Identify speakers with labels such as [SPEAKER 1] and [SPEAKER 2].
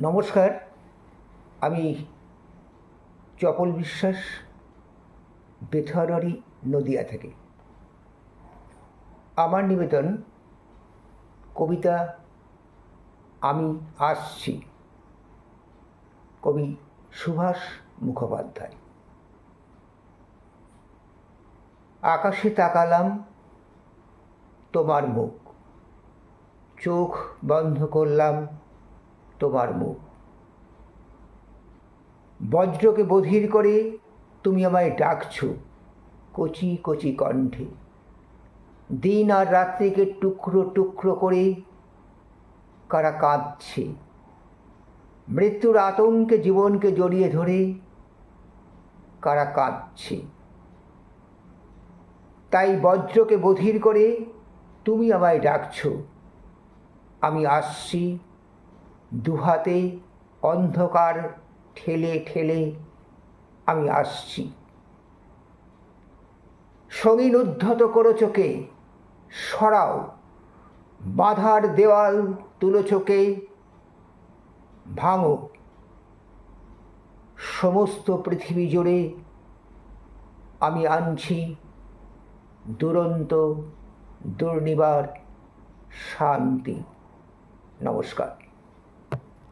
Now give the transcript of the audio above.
[SPEAKER 1] নমস্কার, আমি চপল বিশ্বাস, বেথরারি, নদিয়া থেকে। আমার নিবেদন, কবিতা আমি আসছি। কবি সুভাষ মুখোপাধ্যায়। আকাশে তাকালাম তোমার মুখ। চোখ বন্ধ করলাম তোমার মুখ। বজ্রকে বধির করে তুমি আমায় ডাকছ কচি কচি কণ্ঠে। দিন আর রাত্রিকে টুকরো টুকরো করে কারা কাঁদছে। মৃত্যুর আতঙ্কে জীবনকে জড়িয়ে ধরে কারা কাঁদছে। তাই বজ্রকে বধির করে তুমি আমায় ডাকছ। আমি আসছি দুহাতে অন্ধকার ঠেলে ঠেলে আমি আসছি। সঙ্গীন উদ্ধত করো চোখে, সরাও। বাধার দেওয়াল তুলো চোখে, ভাঙো। সমস্ত পৃথিবী জুড়ে আমি আনছি দুরন্ত দুর্নিবার শান্তি। নমস্কার।